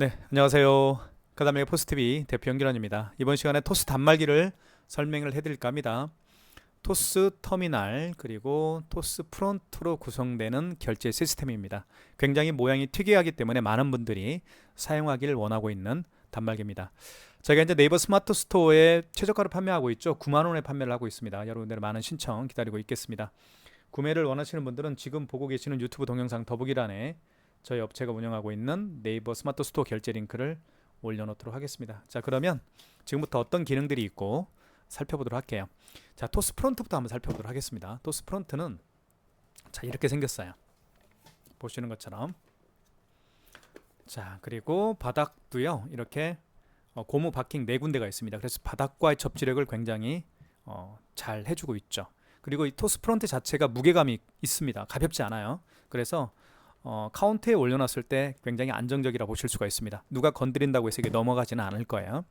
네, 안녕하세요. 가담의 포스TV 대표 연기란입니다. 이번 시간에 토스 단말기를 설명을 해드릴까 합니다. 토스 터미널 그리고 토스 프론트로 구성되는 결제 시스템입니다. 굉장히 모양이 특이하기 때문에 많은 분들이 사용하기를 원하고 있는 단말기입니다. 저희가 이제 네이버 스마트 스토어에 최저가로 판매하고 있죠. 9만 원에 판매를 하고 있습니다. 여러분들의 많은 신청 기다리고 있겠습니다. 구매를 원하시는 분들은 지금 보고 계시는 유튜브 동영상 더보기란에 저희 업체가 운영하고 있는 네이버 스마트 스토어 결제 링크를 올려놓도록 하겠습니다. 자 그러면 지금부터 어떤 기능들이 있고 살펴보도록 할게요. 자 토스 프론트부터 한번 살펴보도록 하겠습니다. 토스 프론트는 자 이렇게 생겼어요. 보시는 것처럼 자 그리고 바닥도요 이렇게 어, 고무 바킹 네 군데가 있습니다. 그래서 바닥과의 접지력을 굉장히 어, 잘 해주고 있죠. 그리고 이 토스 프론트 자체가 무게감이 있습니다. 가볍지 않아요. 그래서 어, 카운트에 올려놨을 때 굉장히 안정적이라 보실 수가 있습니다. 누가 건드린다고 해서 이게 넘어가지는 않을 거예요.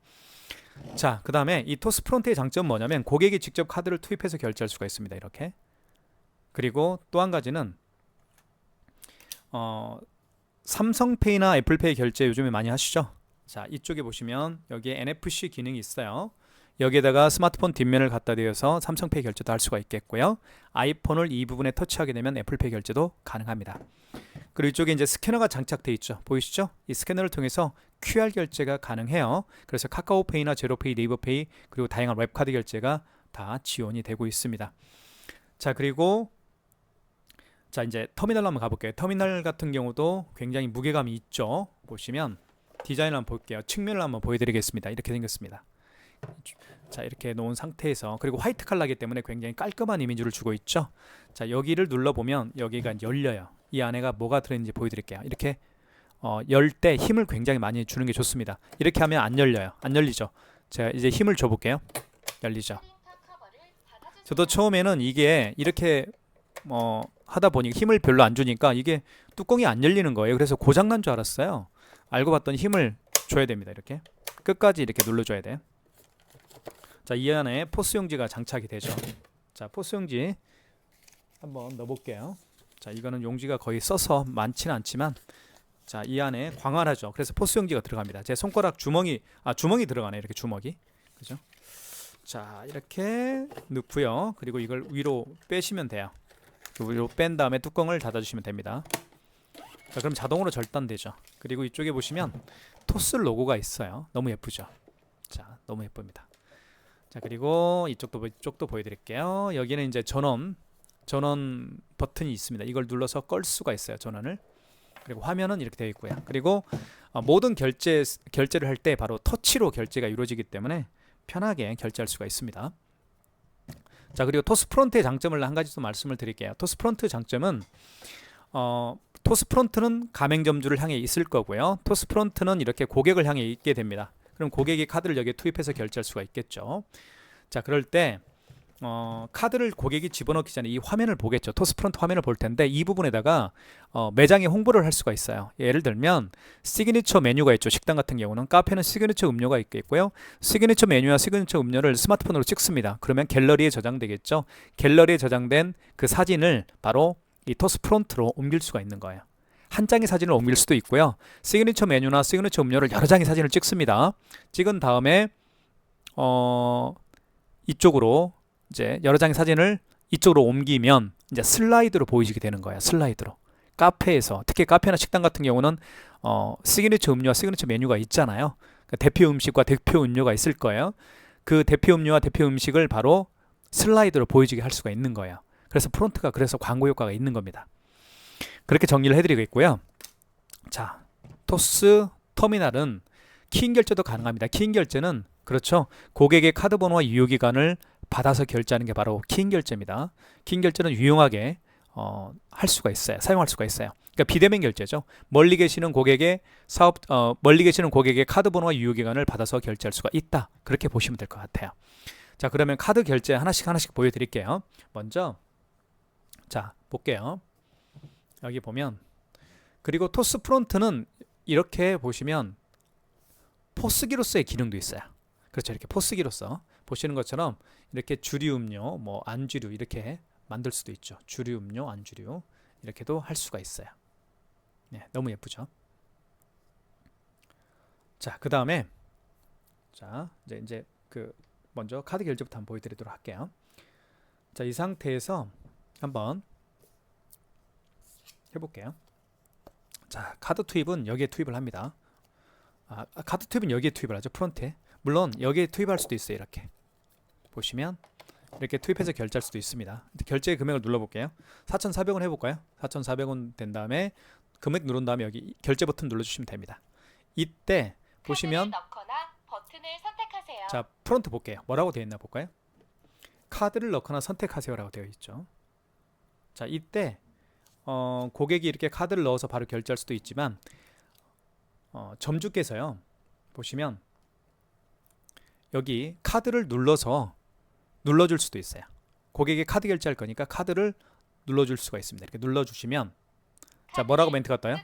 자, 그 다음에 이 토스 프론트의 장점은 뭐냐면 고객이 직접 카드를 투입해서 결제할 수가 있습니다. 이렇게. 그리고 또 한 가지는 어, 삼성페이나 애플페이 결제 요즘에 많이 하시죠? 자, 이쪽에 보시면 여기에 NFC 기능이 있어요. 여기에다가 스마트폰 뒷면을 갖다 대어서 삼성페이 결제도 할 수가 있겠고요. 아이폰을 이 부분에 터치하게 되면 애플페이 결제도 가능합니다. 그리고 이쪽에 이제 스캐너가 장착되어 있죠. 보이시죠? 이 스캐너를 통해서 QR 결제가 가능해요. 그래서 카카오페이나 제로페이, 네이버페이 그리고 다양한 웹카드 결제가 다 지원이 되고 있습니다. 자 그리고 자 이제 터미널 한번 가볼게요. 터미널 같은 경우도 굉장히 무게감이 있죠. 보시면 디자인을 한번 볼게요. 측면을 한번 보여드리겠습니다. 이렇게 생겼습니다. 자 이렇게 놓은 상태에서 그리고 화이트 컬러이기 때문에 굉장히 깔끔한 이미지를 주고 있죠. 자 여기를 눌러보면 여기가 열려요. 이 안에가 뭐가 들어있는지 보여드릴게요. 이렇게 어, 열 때 힘을 굉장히 많이 주는 게 좋습니다. 이렇게 하면 안 열려요. 안 열리죠. 제가 이제 힘을 줘볼게요. 열리죠. 저도 처음에는 이게 이렇게 어, 하다 보니 힘을 별로 안 주니까 이게 뚜껑이 안 열리는 거예요. 그래서 고장 난 줄 알았어요. 알고 봤더니 힘을 줘야 됩니다. 이렇게 끝까지 이렇게 눌러줘야 돼. 자, 이 안에 포스 용지가 장착이 되죠. 자, 포스 용지 한번 넣어볼게요. 자, 이거는 용지가 거의 써서 많지는 않지만 자, 이 안에 광활하죠. 그래서 포스 용지가 들어갑니다. 제 손가락 주머니 아, 주머니 들어가네. 이렇게 주먹이. 그죠? 자, 이렇게 넣고요. 그리고 이걸 위로 빼시면 돼요. 위로 뺀 다음에 뚜껑을 닫아 주시면 됩니다. 자, 그럼 자동으로 절단되죠. 그리고 이쪽에 보시면 토스 로고가 있어요. 너무 예쁘죠? 자, 너무 예쁩니다. 자, 그리고 이쪽도 이쪽도 보여 드릴게요. 여기는 이제 전원 전원 버튼이 있습니다. 이걸 눌러서 끌 수가 있어요. 전원을. 그리고 화면은 이렇게 되어 있고요. 그리고 어, 모든 결제 결제를 할 때 바로 터치로 결제가 이루어지기 때문에 편하게 결제할 수가 있습니다. 자 그리고 토스 프론트의 장점을 한 가지 더 말씀을 드릴게요. 토스 프론트 장점은 어, 토스 프론트는 가맹점주를 향해 있을 거고요. 토스 프론트는 이렇게 고객을 향해 있게 됩니다. 그럼 고객이 카드를 여기에 투입해서 결제할 수가 있겠죠. 자 그럴 때 어, 카드를 고객이 집어넣기 전에 이 화면을 보겠죠. 토스프런트 화면을 볼 텐데 이 부분에다가 어, 매장에 홍보를 할 수가 있어요. 예를 들면 시그니처 메뉴가 있죠. 식당 같은 경우는 카페는 시그니처 음료가 있겠고요. 시그니처 메뉴와 시그니처 음료를 스마트폰으로 찍습니다. 그러면 갤러리에 저장되겠죠. 갤러리에 저장된 그 사진을 바로 이 토스프론트로 옮길 수가 있는 거예요. 한 장의 사진을 옮길 수도 있고요. 시그니처 메뉴나 시그니처 음료를 여러 장의 사진을 찍습니다. 찍은 다음에 어 이쪽으로 이제 여러 장의 사진을 이쪽으로 옮기면 이제 슬라이드로 보이게 되는 거예요. 슬라이드로. 카페에서 특히 카페나 식당 같은 경우는 어, 시그니처 음료와 시그니처 메뉴가 있잖아요. 그러니까 대표 음식과 대표 음료가 있을 거예요. 그 대표 음료와 대표 음식을 바로 슬라이드로 보여지게 할 수가 있는 거예요. 그래서 프론트가 그래서 광고 효과가 있는 겁니다. 그렇게 정리를 해드리고 있고요. 자, 토스 터미널은 키인 결제도 가능합니다. 키인 결제는 그렇죠. 고객의 카드 번호와 유효 기간을 받아서 결제하는 게 바로 키인 결제입니다. 키인 결제는 유용하게 어, 할 수가 있어요. 사용할 수가 있어요. 그러니까 비대면 결제죠. 멀리 계시는 고객의 사업 어, 멀리 계시는 고객의 카드 번호와 유효 기간을 받아서 결제할 수가 있다. 그렇게 보시면 될 것 같아요. 자, 그러면 카드 결제 하나씩 하나씩 보여 드릴게요. 먼저 자, 볼게요. 여기 보면 그리고 토스 프론트는 이렇게 보시면 포스기로서의 기능도 있어요. 그렇죠. 이렇게 포스기로서 보시는 것처럼 이렇게 주류 음료, 뭐 안주류 이렇게 만들 수도 있죠. 주류 음료, 안주류 이렇게도 할 수가 있어요. 네, 너무 예쁘죠. 자, 그 다음에 자 이제 이제 그 먼저 카드 결제부터 한번 보여드리도록 할게요. 자, 이 상태에서 한번 해볼게요. 자, 카드 투입은 여기에 투입을 합니다. 아, 아, 카드 투입은 여기에 투입을 하죠. 프론트에. 물론 여기에 투입할 수도 있어요. 이렇게 보시면 이렇게 투입해서 결제할 수도 있습니다. 결제 금액을 눌러볼게요. 4,400원 해볼까요? 4,400원 된 다음에 금액 누른 다음에 여기 결제 버튼 눌러주시면 됩니다. 이때 보시면. 자 프론트 볼게요. 뭐라고 되어 있나 볼까요? 카드를 넣거나 선택하세요라고 되어 있죠. 자 이때 어, 고객이 이렇게 카드를 넣어서 바로 결제할 수도 있지만 어, 점주께서요 보시면 여기 카드를 눌러서 눌러줄 수도 있어요. 고객이 카드 결제할 거니까 카드를 눌러줄 수가 있습니다. 이렇게 눌러주시면 자 뭐라고 멘트가 떠요?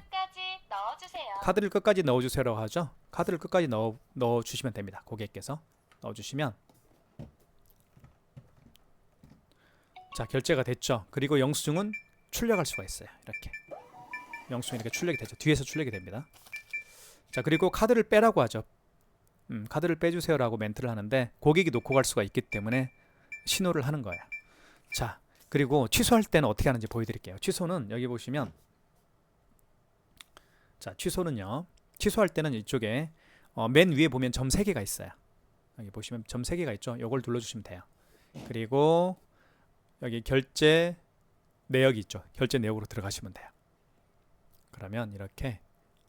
카드를 끝까지 넣어주세요라고 하죠. 카드를 끝까지 넣어 넣어 주시면 됩니다. 고객께서 넣어 주시면 자 결제가 됐죠. 그리고 영수증은 출력할 수가 있어요. 이렇게 영수증 이렇게 출력이 되죠. 뒤에서 출력이 됩니다. 자 그리고 카드를 빼라고 하죠. 음, 카드를 빼주세요라고 멘트를 하는데 고객이 놓고 갈 수가 있기 때문에 신호를 하는 거예요. 자 그리고 취소할 때는 어떻게 하는지 보여드릴게요. 취소는 여기 보시면 자 취소는요 취소할 때는 이쪽에 어, 맨 위에 보면 점 3개가 있어요 여기 보시면 점 3개가 있죠 요걸 눌러주시면 돼요 그리고 여기 결제 내역이 있죠 결제 내역으로 들어가시면 돼요 그러면 이렇게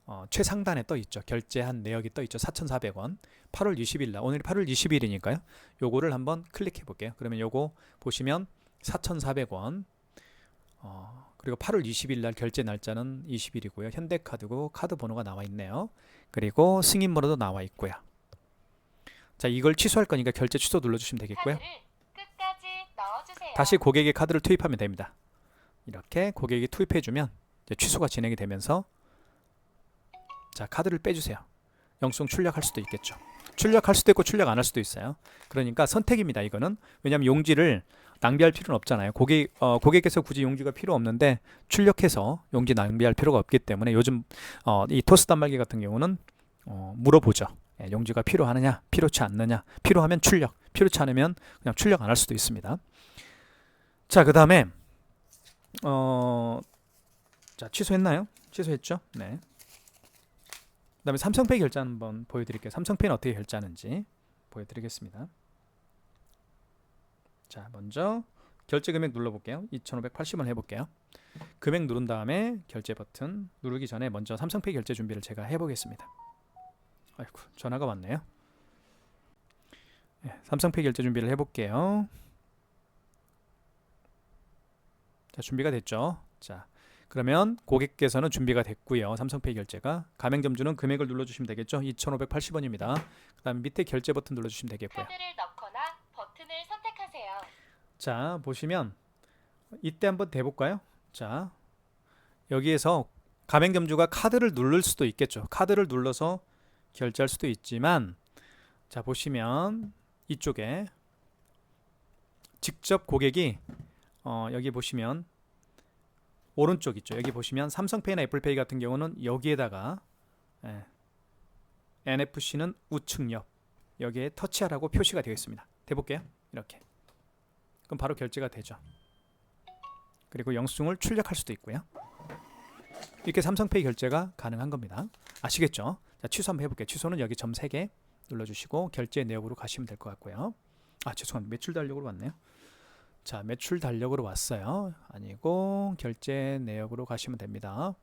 어, 최상단에 떠 있죠 결제한 내역이 떠 있죠 4,400원 8월 20일 날 오늘 8월 20일이니까요 요거를 한번 클릭해 볼게요 그러면 요거 보시면 4,400원 어, 그리고 8월 20일 날 결제 날짜는 20일이고요. 현대카드고 카드 번호가 나와 있네요. 그리고 승인 번호도 나와 있고요. 자, 이걸 취소할 거니까 결제 취소 눌러 주시면 되겠고요. 다시 고객의 카드를 투입하면 됩니다. 이렇게 고객이 투입해 주면 이제 취소가 진행이 되면서 자, 카드를 빼 주세요. 영수증 출력할 수도 있겠죠. 출력할 수도 있고 출력 안 할 수도 있어요. 그러니까 선택입니다. 이거는 왜냐하면 용지를 낭비할 필요는 없잖아요. 고객 어, 고객께서 굳이 용지가 필요 없는데 출력해서 용지 낭비할 필요가 없기 때문에 요즘 어, 이 토스 단말기 같은 경우는 어, 물어보죠. 예, 용지가 필요하느냐, 필요치 않느냐, 필요하면 출력, 필요치 않으면 그냥 출력 안 할 수도 있습니다. 자, 그 다음에 어, 자 취소했나요? 취소했죠? 네. 그다음에 삼성페이 결제 한번 보여드릴게요. 삼성페이는 어떻게 결제하는지 보여드리겠습니다. 자, 먼저 결제 금액 눌러볼게요. 2,580원 해볼게요. 금액 누른 다음에 결제 버튼 누르기 전에 먼저 삼성페이 결제 준비를 제가 해보겠습니다. 아이고 전화가 왔네요. 네, 삼성페이 결제 준비를 해볼게요. 자 준비가 됐죠. 자 그러면 고객께서는 준비가 됐고요. 삼성페이 결제가 가맹점주는 금액을 눌러주시면 되겠죠. 2,580원입니다. 그다음 밑에 결제 버튼 눌러주시면 되겠고요. 카드를 넣거나 버튼을 선택하세요. 자 보시면 이때 한번 대볼까요? 자 여기에서 가맹점주가 카드를 누를 수도 있겠죠. 카드를 눌러서 결제할 수도 있지만 자 보시면 이쪽에 직접 고객이 어, 여기 보시면 오른쪽 있죠. 여기 보시면 삼성페이나 애플페이 같은 경우는 여기에다가 예, NFC는 우측 옆 여기에 터치하라고 표시가 되어 있습니다. 대볼게요. 이렇게 그럼 바로 결제가 되죠. 그리고 영수증을 출력할 수도 있고요. 이렇게 삼성페이 결제가 가능한 겁니다. 아시겠죠? 자, 취소 한번 해볼게요. 취소는 여기 점 3개 눌러주시고 결제 내역으로 가시면 될 것 같고요. 아 죄송합니다. 매출 달력으로 왔네요. 자 매출 달력으로 왔어요. 아니고 결제 내역으로 가시면 됩니다.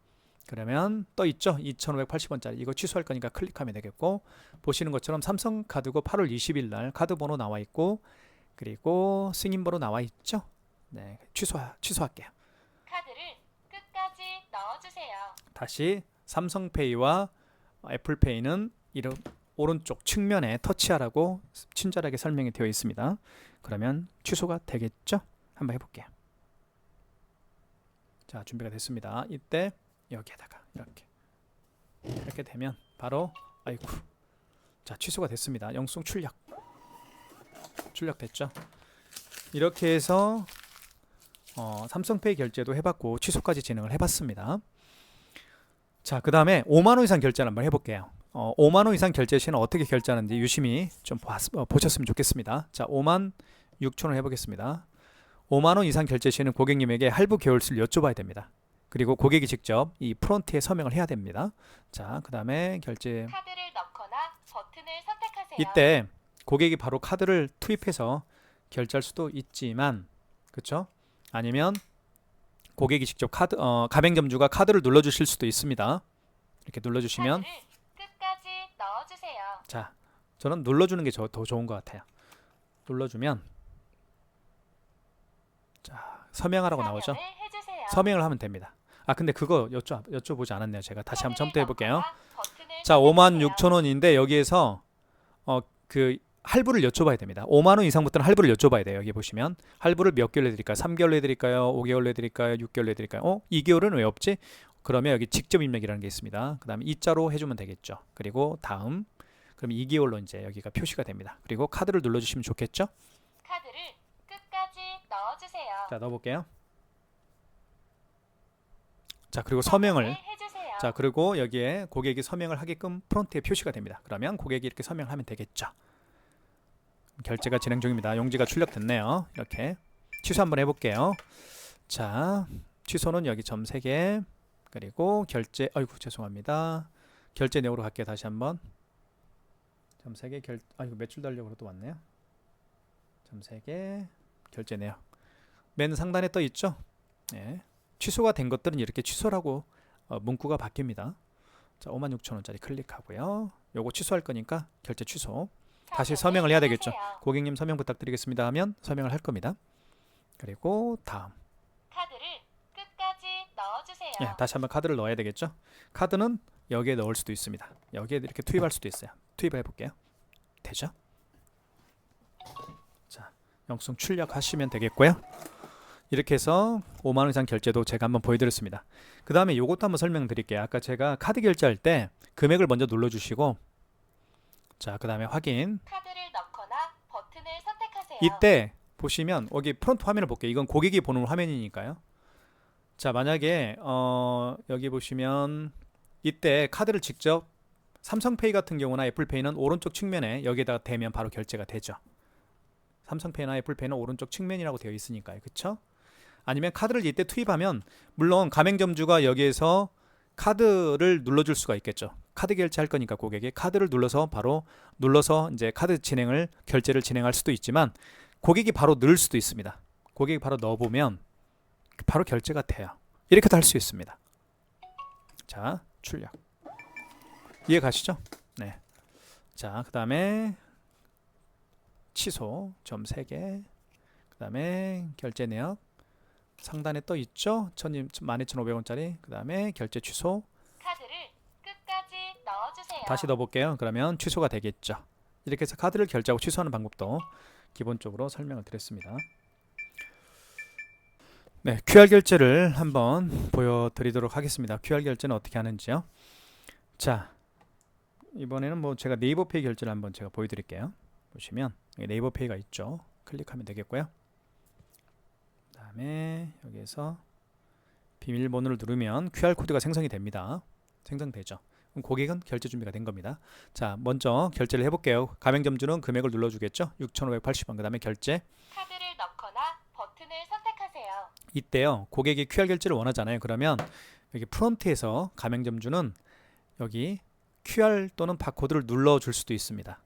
그러면 떠 있죠? 2,580원짜리 이거 취소할 거니까 클릭하면 되겠고 보시는 것처럼 삼성 카드고 8월 20일 날 카드 번호 나와 있고 그리고 승인 번호 나와 있죠? 네 취소 취소할게요. 카드를 끝까지 넣어주세요. 다시 삼성페이와 애플페이는 이런 오른쪽 측면에 터치하라고 친절하게 설명이 되어 있습니다. 그러면 취소가 되겠죠? 한번 해볼게요. 자 준비가 됐습니다. 이때 여기에다가 이렇게 이렇게 되면 바로 아이고 자 취소가 됐습니다. 영수증 출력 출력 됐죠? 이렇게 해서 어, 삼성페이 결제도 해봤고 취소까지 진행을 해봤습니다. 자, 그 다음에 5만 원 이상 결제를 한번 해볼게요. 어, 5만 원 이상 결제 시는 어떻게 결제하는지 유심히 좀 봤- 어, 보셨으면 좋겠습니다. 자, 5만 6천 원 해보겠습니다. 5만 원 이상 결제 시는 고객님에게 할부 개월수를 여쭤봐야 됩니다. 그리고 고객이 직접 이 프론트에 서명을 해야 됩니다. 자, 그 다음에 결제 카드를 넣거나 버튼을 선택하세요. 이때 고객이 바로 카드를 투입해서 결제할 수도 있지만 그렇죠? 아니면 고객이 직접 카드 어, 가맹점주가 카드를 눌러 주실 수도 있습니다. 이렇게 눌러 주시면 자, 저는 눌러 주는 게 더 좋은 것 같아요. 눌러 주면 자, 서명하라고 나오죠? 서명을 하면 됩니다. 아, 근데 그거 여쭤 여쭤보지 않았네요. 제가 다시 한번 처음부터 해 볼게요. 자, 5만 선택하세요. 6천 원인데 여기에서 어 그 할부를 여쭤봐야 됩니다. 5만 원 이상부터는 할부를 여쭤봐야 돼요. 여기 보시면 할부를 몇 개월 내드릴까요? 3개월 내드릴까요? 5개월 내드릴까요? 6개월 내드릴까요? 어? 2개월은 왜 없지? 그러면 여기 직접 입력이라는 게 있습니다. 그 다음에 이자로 해주면 되겠죠. 그리고 다음 그럼 2개월로 이제 여기가 표시가 됩니다. 그리고 카드를 눌러주시면 좋겠죠? 카드를 끝까지 넣어주세요. 자 넣어볼게요. 자 그리고 서명을 해주세요. 자 그리고 여기에 고객이 서명을 하게끔 프론트에 표시가 됩니다. 그러면 고객이 이렇게 서명하면 되겠죠. 결제가 진행 중입니다. 용지가 출력됐네요. 이렇게 취소 한번 해볼게요. 자 취소는 여기 점 3개 그리고 결제 아이고 죄송합니다. 결제 내역으로 갈게요. 다시 한번 점 3개 결 아이고 매출 달력으로 또 왔네요. 점 3개 결제 내역 맨 상단에 떠 있죠. 네. 취소가 된 것들은 이렇게 취소라고 어, 문구가 바뀝니다. 자, 56,000원짜리 클릭하고요. 요거 취소할 거니까 결제 취소. 다시 서명을 해야 되겠죠. 해주세요. 고객님 서명 부탁드리겠습니다 하면 서명을 할 겁니다. 그리고 다음. 카드를 끝까지 넣어주세요. 예, 다시 한번 카드를 넣어야 되겠죠. 카드는 여기에 넣을 수도 있습니다. 여기에 이렇게 투입할 수도 있어요. 투입을 해볼게요. 되죠? 자, 영수증 출력하시면 되겠고요. 이렇게 해서 5만 원 이상 결제도 제가 한번 보여드렸습니다. 그 다음에 요것도 한번 설명드릴게요. 아까 제가 카드 결제할 때 금액을 먼저 눌러주시고 자, 그 다음에 확인. 카드를 넣거나 버튼을 선택하세요. 이때 보시면 여기 프론트 화면을 볼게요. 이건 고객이 보는 화면이니까요. 자, 만약에 어, 여기 보시면 이때 카드를 직접 삼성페이 같은 경우나 애플페이는 오른쪽 측면에 여기에다가 대면 바로 결제가 되죠. 삼성페이나 애플페이는 오른쪽 측면이라고 되어 있으니까요. 그렇죠? 아니면 카드를 이때 투입하면 물론 가맹점주가 여기에서 카드를 눌러줄 수가 있겠죠. 카드 결제할 거니까 고객이 카드를 눌러서 바로 눌러서 이제 카드 진행을 결제를 진행할 수도 있지만 고객이 바로 넣을 수도 있습니다. 고객이 바로 넣어보면 바로 결제가 돼요. 이렇게도 할 수 있습니다. 자, 출력. 이해 가시죠? 네. 자, 그 다음에 취소 점 3개. 그 다음에 결제 내역 상단에 떠 있죠? 12,500원짜리. 그 다음에 결제 취소. 카드를 끝까지 넣어주세요. 다시 넣어볼게요. 그러면 취소가 되겠죠. 이렇게 해서 카드를 결제하고 취소하는 방법도 기본적으로 설명을 드렸습니다. 네, QR 결제를 한번 보여드리도록 하겠습니다. QR 결제는 어떻게 하는지요? 자, 이번에는 뭐 제가 네이버페이 결제를 한번 제가 보여드릴게요. 보시면 네이버페이가 있죠. 클릭하면 되겠고요. 그다음에 여기에서 비밀번호를 누르면 QR 코드가 생성이 됩니다. 생성되죠. 그럼 고객은 결제 준비가 된 겁니다. 자, 먼저 결제를 해볼게요. 가맹점주는 금액을 눌러주겠죠. 6,580원. 그 다음에 결제. 카드를 넣거나 버튼을 선택하세요. 이때요. 고객이 QR 결제를 원하잖아요. 그러면 여기 프론트에서 가맹점주는 여기 QR 또는 바코드를 눌러 줄 수도 있습니다.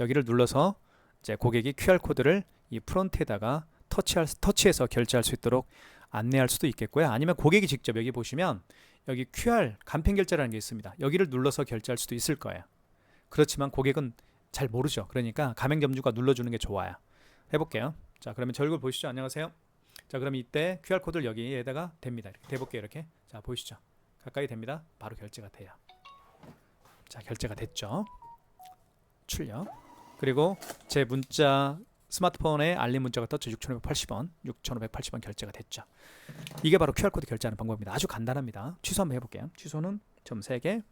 여기를 눌러서 이제 고객이 QR 코드를 이 프론트에다가 터치할, 터치해서 결제할 수 있도록 안내할 수도 있겠고요. 아니면 고객이 직접 여기 보시면 여기 QR 간편 결제라는 게 있습니다. 여기를 눌러서 결제할 수도 있을 거예요. 그렇지만 고객은 잘 모르죠. 그러니까 가맹점주가 눌러주는 게 좋아요. 해볼게요. 자, 그러면 저 얼굴 보시죠. 안녕하세요. 자, 그럼 이때 QR 코드를 여기에다가 댑니다. 이렇게 대볼게요. 이렇게. 자, 보이시죠? 가까이 됩니다. 바로 결제가 돼요. 자, 결제가 됐죠. 출력. 그리고 제 문자 스마트폰에 알림 문자가 떴죠. 6,580원. 6,580원 결제가 됐죠. 이게 바로 QR코드 결제하는 방법입니다. 아주 간단합니다. 취소 한번 해볼게요. 취소는 점 3개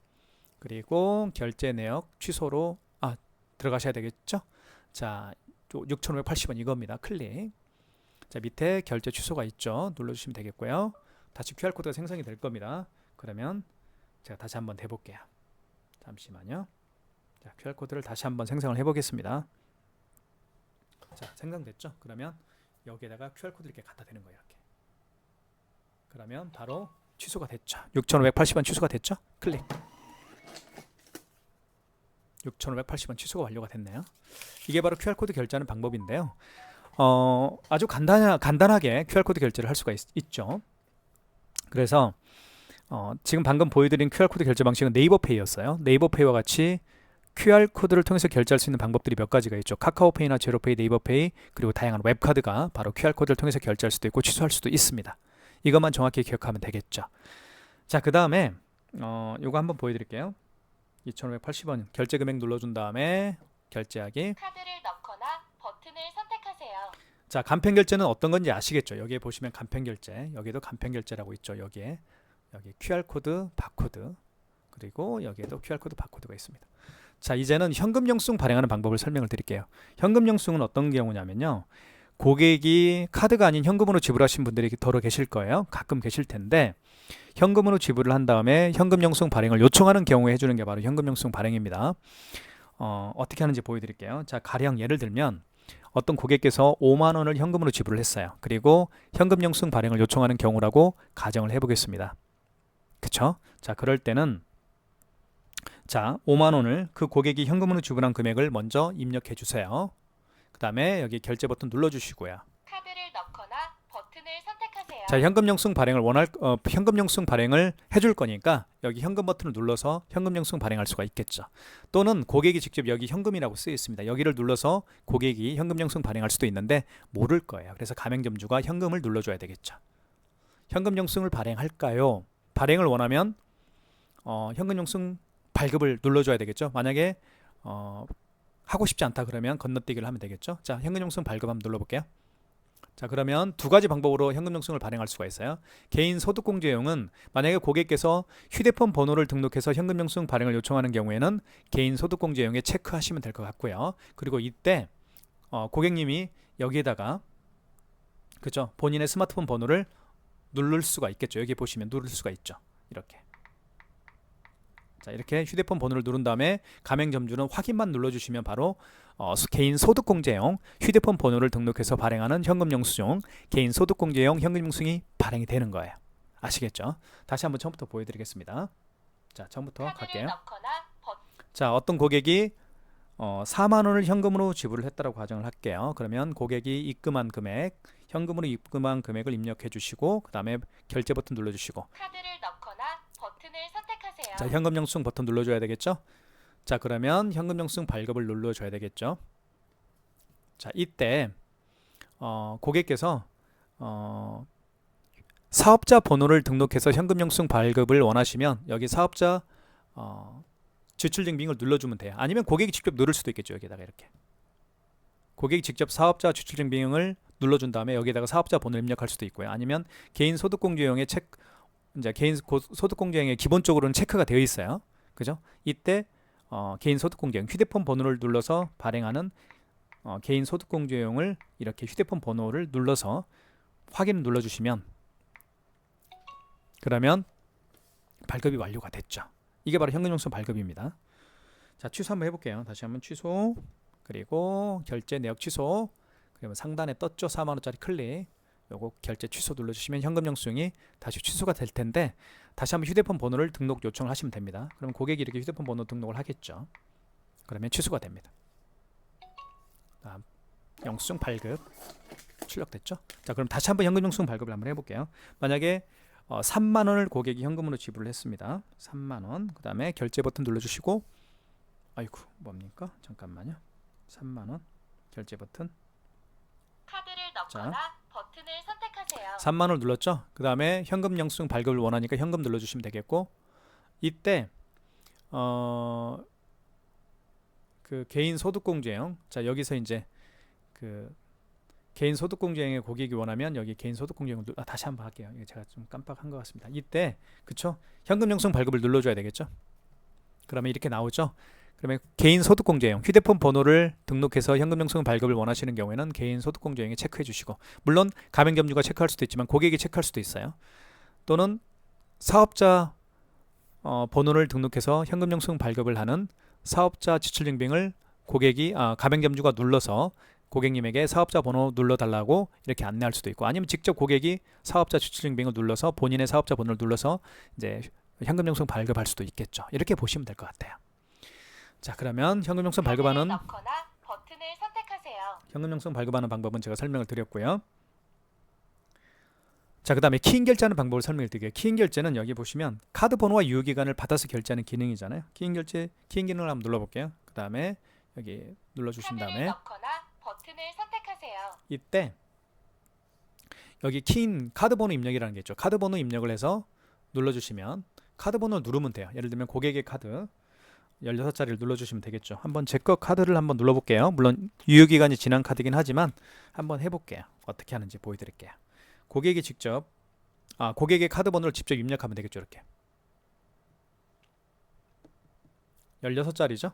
그리고 결제 내역 취소로 아 들어가셔야 되겠죠. 자 6,580원 이겁니다. 클릭. 자 밑에 결제 취소가 있죠. 눌러주시면 되겠고요. 다시 QR코드가 생성이 될 겁니다. 그러면 제가 다시 한번 해볼게요. 잠시만요. 자, QR 코드를 다시 한번 생성을 해보겠습니다. 자, 생성됐죠? 그러면 여기에다가 QR 코드 이렇게 갖다 대는 거예요. 이렇게. 그러면 바로 취소가 됐죠. 6,580원 취소가 됐죠? 클릭. 6,580원 취소가 완료가 됐네요. 이게 바로 QR 코드 결제하는 방법인데요. 어, 아주 간단 간단하게 QR 코드 결제를 할 수가 있, 죠 그래서 어, 지금 방금 보여드린 QR 코드 결제 방식은 네이버페이였어요. 네이버페이와 같이 QR 코드를 통해서 결제할 수 있는 방법들이 몇 가지가 있죠. 카카오페이나 제로페이, 네이버페이 그리고 다양한 웹카드가 바로 QR 코드를 통해서 결제할 수도 있고 취소할 수도 있습니다. 이것만 정확히 기억하면 되겠죠. 자, 그 다음에 어, 요거 한번 보여드릴게요. 2,580원 결제 금액 눌러준 다음에 결제하기. 카드를 넣거나 버튼을 선택하세요. 자, 간편 결제는 어떤 건지 아시겠죠? 여기에 보시면 간편 결제, 여기도 간편 결제라고 있죠. 여기에 여기 QR 코드, 바코드 그리고 여기에도 QR 코드, 바코드가 있습니다. 자, 이제는 현금 영수증 발행하는 방법을 설명을 드릴게요. 현금 영수증은 어떤 경우냐면요. 고객이 카드가 아닌 현금으로 지불하신 분들이 더러 계실 거예요. 가끔 계실 텐데 현금으로 지불을 한 다음에 현금 영수증 발행을 요청하는 경우에 해주는 게 바로 현금 영수증 발행입니다. 어, 어떻게 하는지 보여드릴게요. 자, 가령 예를 들면 어떤 고객께서 5만 원을 현금으로 지불을 했어요. 그리고 현금 영수증 발행을 요청하는 경우라고 가정을 해보겠습니다. 그쵸? 자, 그럴 때는 자, 5만 원을 그 고객이 현금으로 지불한 금액을 먼저 입력해 주세요. 그 다음에 여기 결제 버튼 눌러 주시고요. 카드를 넣거나 버튼을 선택하세요. 자, 현금 영수증 발행을 원할 어, 현금 영수증 발행을 해줄 거니까 여기 현금 버튼을 눌러서 현금 영수증 발행할 수가 있겠죠. 또는 고객이 직접 여기 현금이라고 쓰여 있습니다. 여기를 눌러서 고객이 현금 영수증 발행할 수도 있는데 모를 거예요. 그래서 가맹점주가 현금을 눌러줘야 되겠죠. 현금 영수증을 발행할까요? 발행을 원하면 어, 현금 영수증 발급을 눌러줘야 되겠죠. 만약에 어, 하고 싶지 않다 그러면 건너뛰기를 하면 되겠죠. 자, 현금 영수증 발급 한번 눌러볼게요. 자 그러면 두 가지 방법으로 현금 영수증을 발행할 수가 있어요. 개인 소득공제용은 만약에 고객께서 휴대폰 번호를 등록해서 현금 영수증 발행을 요청하는 경우에는 개인 소득공제용에 체크하시면 될 것 같고요. 그리고 이때 어, 고객님이 여기에다가 그죠 본인의 스마트폰 번호를 누를 수가 있겠죠. 여기 보시면 누를 수가 있죠. 이렇게. 자 이렇게 휴대폰 번호를 누른 다음에 가맹점주는 확인만 눌러주시면 바로 어, 수- 개인 소득공제용 휴대폰 번호를 등록해서 발행하는 현금영수증 개인 소득공제용 현금영수증이 발행이 되는 거예요. 아시겠죠? 다시 한번 처음부터 보여드리겠습니다. 자 처음부터 갈게요. 자 어떤 고객이 어, 4만 원을 현금으로 지불을 했다라고 가정을 할게요. 그러면 고객이 입금한 금액 현금으로 입금한 금액을 입력해 주시고 그 다음에 결제 버튼 눌러주시고. 카드를 넣거나 버튼을 선택하세요. 자 현금 영수증 버튼 눌러줘야 되겠죠? 자 그러면 현금 영수증 발급을 눌러줘야 되겠죠? 자 이때 어, 고객께서 어, 사업자 번호를 등록해서 현금 영수증 발급을 원하시면 여기 사업자 어, 지출증빙을 눌러주면 돼요. 아니면 고객이 직접 누를 수도 있겠죠 여기다가 이렇게 고객이 직접 사업자 지출증빙을 눌러준 다음에 여기다가 사업자 번호를 입력할 수도 있고요 아니면 개인 소득공제용의 책 이제 개인 고- 소득공제형에 기본적으로는 체크가 되어 있어요. 그죠? 이때 어, 개인 소득공제형 휴대폰 번호를 눌러서 발행하는 어, 개인 소득공제용을 이렇게 휴대폰 번호를 눌러서 확인 눌러주시면 그러면 발급이 완료가 됐죠. 이게 바로 현금영수증 발급입니다. 자 취소 한번 해볼게요. 다시 한번 취소 그리고 결제 내역 취소 그러면 상단에 떴죠 4만 원짜리 클릭 요거 결제 취소 눌러주시면 현금 영수증이 다시 취소가 될 텐데 다시 한번 휴대폰 번호를 등록 요청을 하시면 됩니다. 그러면 고객이 이렇게 휴대폰 번호 등록을 하겠죠. 그러면 취소가 됩니다. 다음 영수증 발급 출력됐죠? 자 그럼 다시 한번 현금 영수증 발급을 한번 해볼게요. 만약에 어, 3만 원을 고객이 현금으로 지불을 했습니다. 3만 원. 그 다음에 결제 버튼 눌러주시고 아이고 뭡니까? 잠깐만요. 3만 원 결제 버튼 카드를 넣거나 버튼을 선택하세요. 3만 원을 눌렀죠. 그 다음에 현금 영수증 발급을 원하니까 현금 눌러주시면 되겠고 이때 어 그 개인 소득공제형 자 여기서 이제 그 개인 소득공제형의 고객이 원하면 여기 개인 소득공제형 누- 아, 다시 한번 할게요. 이거 제가 좀 깜빡한 것 같습니다. 이때 그쵸 현금 영수증 발급을 눌러줘야 되겠죠. 그러면 이렇게 나오죠. 그러면 개인 소득공제형 휴대폰 번호를 등록해서 현금 영수증 발급을 원하시는 경우에는 개인 소득공제형에 체크해 주시고 물론 가맹점주가 체크할 수도 있지만 고객이 체크할 수도 있어요. 또는 사업자 어, 번호를 등록해서 현금 영수증 발급을 하는 사업자 지출증빙을 고객이 아, 가맹점주가 눌러서 고객님에게 사업자 번호 눌러달라고 이렇게 안내할 수도 있고 아니면 직접 고객이 사업자 지출증빙을 눌러서 본인의 사업자 번호를 눌러서 이제 현금 영수증 발급할 수도 있겠죠. 이렇게 보시면 될 것 같아요. 자 그러면 현금 영수증 발급하는 카드를 넣거나 버튼을 선택하세요. 현금 영수증 발급하는 방법은 제가 설명을 드렸고요. 자, 그 다음에 키인 결제하는 방법을 설명을 드릴게요. 키인 결제는 여기 보시면 카드 번호와 유효 기간을 받아서 결제하는 기능이잖아요. 키인 결제 키인 기능을 한번 눌러 볼게요. 그 다음에 여기 눌러 주신 카드를 다음에. 이때 여기 키인 카드 번호 입력이라는 게 있죠. 카드 번호 입력을 해서 눌러 주시면 카드 번호를 누르면 돼요. 예를 들면 고객의 카드 16자리를 눌러 주시면 되겠죠. 한번 제 거 카드를 한번 눌러 볼게요. 물론 유효 기간이 지난 카드긴 하지만 한번 해 볼게요. 어떻게 하는지 보여 드릴게요. 고객이 직접 아, 고객의 카드 번호를 직접 입력하면 되겠죠. 이렇게. 16자리죠.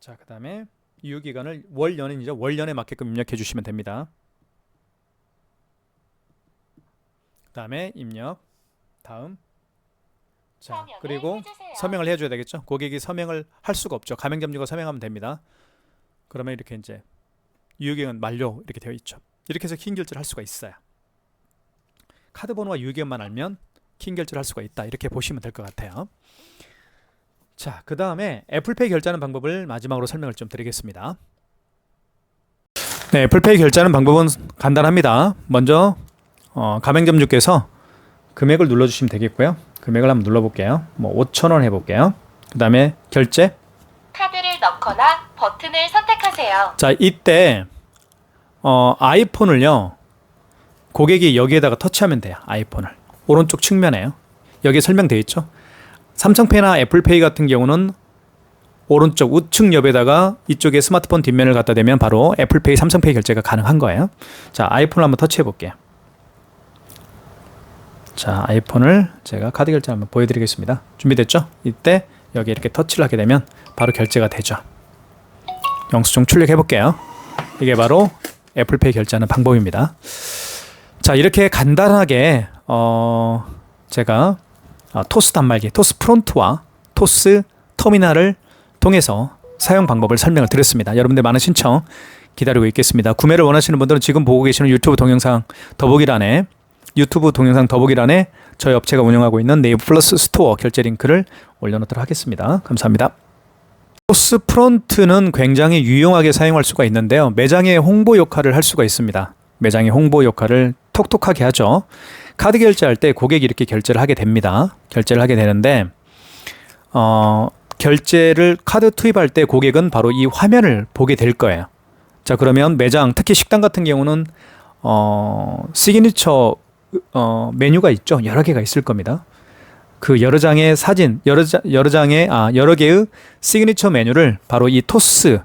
자, 그 다음에 유효 기간을 월 연인이죠. 월 연에 맞게끔 입력해 주시면 됩니다. 그 다음에 입력 다음 자, 서명을 그리고 해주세요. 서명을 해줘야 되겠죠. 고객이 서명을 할 수가 없죠. 가맹점주가 서명하면 됩니다. 그러면 이렇게 이제 유효기간 만료 이렇게 되어 있죠. 이렇게 해서 킹 결제를 할 수가 있어요. 카드 번호와 유효기간만 알면 킹 결제를 할 수가 있다. 이렇게 보시면 될 것 같아요. 자, 그 다음에 애플페이 결제하는 방법을 마지막으로 설명을 좀 드리겠습니다. 네, 애플페이 결제하는 방법은 간단합니다. 먼저 어, 가맹점주께서 금액을 눌러주시면 되겠고요. 금액을 한번 눌러볼게요. 뭐 5천 원 해볼게요. 그 다음에 결제. 카드를 넣거나 버튼을 선택하세요. 자 이때 어, 아이폰을요 고객이 여기에다가 터치하면 돼요. 아이폰을 오른쪽 측면에요. 여기 설명되어 있죠. 삼성페이나 애플페이 같은 경우는 오른쪽 우측 옆에다가 이쪽에 스마트폰 뒷면을 갖다 대면 바로 애플페이, 삼성페이 결제가 가능한 거예요. 자 아이폰을 한번 터치해 볼게요. 자 아이폰을 제가 카드 결제 한번 보여드리겠습니다. 준비됐죠? 이때 여기 이렇게 터치를 하게 되면 바로 결제가 되죠. 영수증 출력해 볼게요. 이게 바로 애플페이 결제하는 방법입니다. 자 이렇게 간단하게 어 제가 어, 토스 단말기, 토스 프론트와 토스 터미널을 통해서 사용 방법을 설명을 드렸습니다. 여러분들 많은 신청 기다리고 있겠습니다. 구매를 원하시는 분들은 지금 보고 계시는 유튜브 동영상 더보기란에 유튜브 동영상 더보기란에 저희 업체가 운영하고 있는 네이버 플러스 스토어 결제 링크를 올려놓도록 하겠습니다. 감사합니다. 포스 프론트는 굉장히 유용하게 사용할 수가 있는데요. 매장의 홍보 역할을 할 수가 있습니다. 매장의 홍보 역할을 톡톡하게 하죠. 카드 결제할 때 고객이 이렇게 결제를 하게 됩니다. 결제를 하게 되는데 어, 결제를 카드 투입할 때 고객은 바로 이 화면을 보게 될 거예요. 자 그러면 매장 특히 식당 같은 경우는 어, 시그니처 어, 메뉴가 있죠. 여러 개가 있을 겁니다. 그 여러 장의 사진, 여러, 자, 여러 장의 아 여러 개의 시그니처 메뉴를 바로 이 토스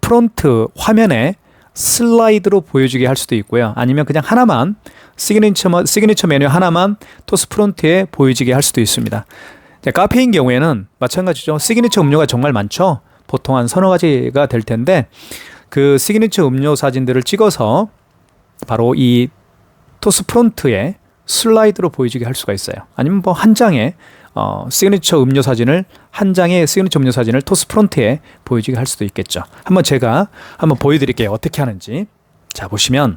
프론트 화면에 슬라이드로 보여주게 할 수도 있고요. 아니면 그냥 하나만 시그니처 시그니처 메뉴 하나만 토스 프론트에 보여지게 할 수도 있습니다. 카페인 경우에는 마찬가지죠. 시그니처 음료가 정말 많죠. 보통 한 서너 가지가 될 텐데 그 시그니처 음료 사진들을 찍어서 바로 이 토스 프론트에 슬라이드로 보여지게 할 수가 있어요. 아니면 뭐 한 장에 어, 시그니처 음료 사진을 한 장의 시그니처 음료 사진을 토스 프론트에 보여지게 할 수도 있겠죠. 한번 제가 한번 보여드릴게요. 어떻게 하는지. 자 보시면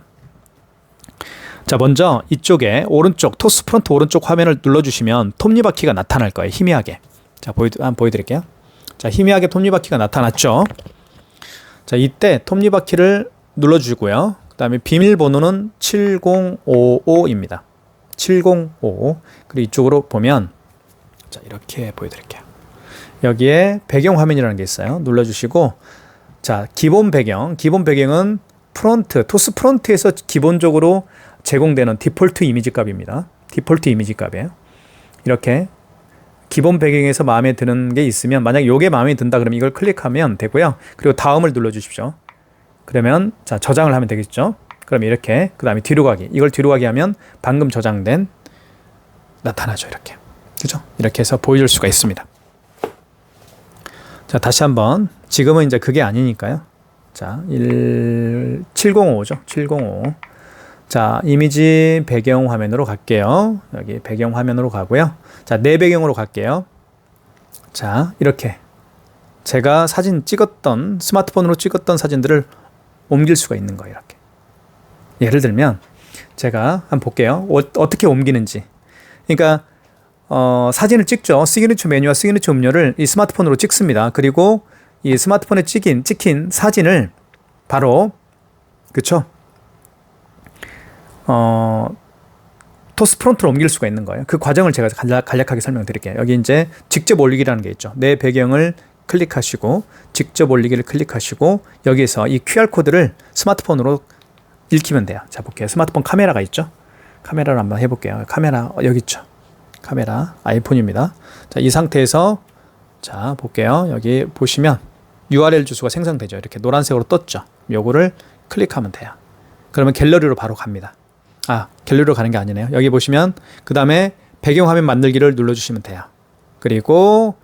자 먼저 이쪽에 오른쪽 토스 프론트 오른쪽 화면을 눌러주시면 톱니바퀴가 나타날 거예요. 희미하게. 자 보여 한번 보여드릴게요. 자 희미하게 톱니바퀴가 나타났죠. 자 이때 톱니바퀴를 눌러주고요. 그 다음에 비밀번호는 7055입니다. 7055 그리고 이쪽으로 보면 자 이렇게 보여드릴게요. 여기에 배경 화면이라는 게 있어요. 눌러주시고 자 기본 배경 기본 배경은 프론트 토스 프론트에서 기본적으로 제공되는 디폴트 이미지 값입니다. 디폴트 이미지 값이에요. 이렇게 기본 배경에서 마음에 드는 게 있으면 만약 요게 마음에 든다 그러면 이걸 클릭하면 되고요. 그리고 다음을 눌러 주십시오. 그러면 자 저장을 하면 되겠죠. 그럼 이렇게 그 다음에 뒤로 가기 이걸 뒤로 가기 하면 방금 저장된 나타나죠 이렇게 그죠? 이렇게 해서 보여줄 수가 있습니다. 자 다시 한번 지금은 이제 그게 아니니까요. 자 1, 7055죠 705 자, 이미지 배경 화면으로 갈게요. 여기 배경 화면으로 가고요. 자, 내 배경으로 갈게요. 자, 이렇게 제가 사진 찍었던 스마트폰으로 찍었던 사진들을 옮길 수가 있는 거예요. 이렇게. 예를 들면 제가 한번 볼게요. 어, 어떻게 옮기는지. 그러니까 어, 사진을 찍죠. 시그니처 메뉴와 시그니처 음료를 이 스마트폰으로 찍습니다. 그리고 이 스마트폰에 찍힌 찍힌 사진을 바로 그쵸? 어, 토스 프론트로 옮길 수가 있는 거예요. 그 과정을 제가 간략, 간략하게 설명드릴게요. 여기 이제 직접 올리기라는 게 있죠. 내 배경을 클릭하시고 직접 올리기를 클릭하시고 여기에서 이 QR 코드를 스마트폰으로 읽히면 돼요. 자 볼게요. 스마트폰 카메라가 있죠. 카메라를 한번 해볼게요. 카메라 어, 여기 있죠. 카메라 아이폰입니다. 자 이 상태에서 자 볼게요. 여기 보시면 URL 주소가 생성되죠. 이렇게 노란색으로 떴죠. 요거를 클릭하면 돼요. 그러면 갤러리로 바로 갑니다. 아 갤러리로 가는 게 아니네요. 여기 보시면 그 다음에 배경화면 만들기를 눌러주시면 돼요. 그리고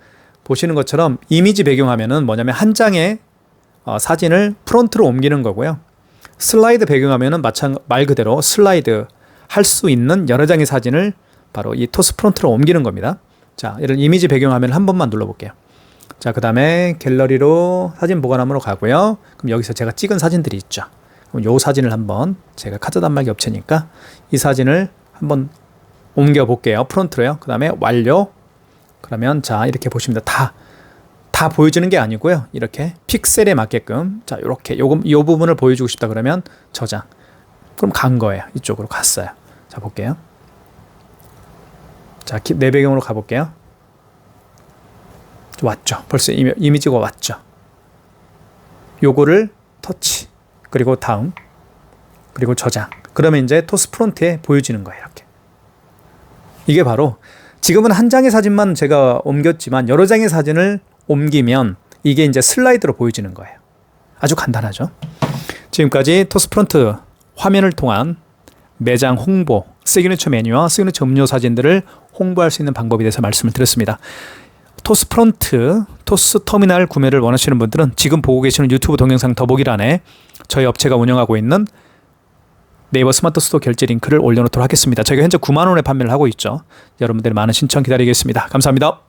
보시는 것처럼 이미지 배경화면은 뭐냐면 한 장의 어, 사진을 프론트로 옮기는 거고요. 슬라이드 배경화면은 마찬 말 그대로 슬라이드 할 수 있는 여러 장의 사진을 바로 이 토스 프론트로 옮기는 겁니다. 자, 이런 이미지 배경화면을 한 번만 눌러볼게요. 자, 그 다음에 갤러리로 사진 보관함으로 가고요. 그럼 여기서 제가 찍은 사진들이 있죠. 그럼 요 사진을 한번 제가 카드 단말기 업체니까 이 사진을 한번 옮겨 볼게요. 프론트로요. 그 다음에 완료. 그러면 자 이렇게 보시면 다 다 보여주는 게 아니고요. 이렇게 픽셀에 맞게끔 자 이렇게 요거 요 부분을 보여주고 싶다 그러면 저장. 그럼 간 거예요. 이쪽으로 갔어요. 자 볼게요. 자 기- 내 배경으로 가볼게요. 왔죠. 벌써 이미, 이미지가 왔죠. 요거를 터치 그리고 다음 그리고 저장. 그러면 이제 토스 프론트에 보여지는 거예요. 이렇게. 이게 바로 지금은 한 장의 사진만 제가 옮겼지만 여러 장의 사진을 옮기면 이게 이제 슬라이드로 보여지는 거예요. 아주 간단하죠. 지금까지 토스 프론트 화면을 통한 매장 홍보, 시그니처 메뉴와 시그니처 음료 사진들을 홍보할 수 있는 방법에 대해서 말씀을 드렸습니다. 토스 프론트, 토스 터미널 구매를 원하시는 분들은 지금 보고 계시는 유튜브 동영상 더보기란에 저희 업체가 운영하고 있는 네이버 스마트 스토어 결제 링크를 올려놓도록 하겠습니다. 저희가 현재 9만 원에 판매를 하고 있죠. 여러분들의 많은 신청 기다리겠습니다. 감사합니다.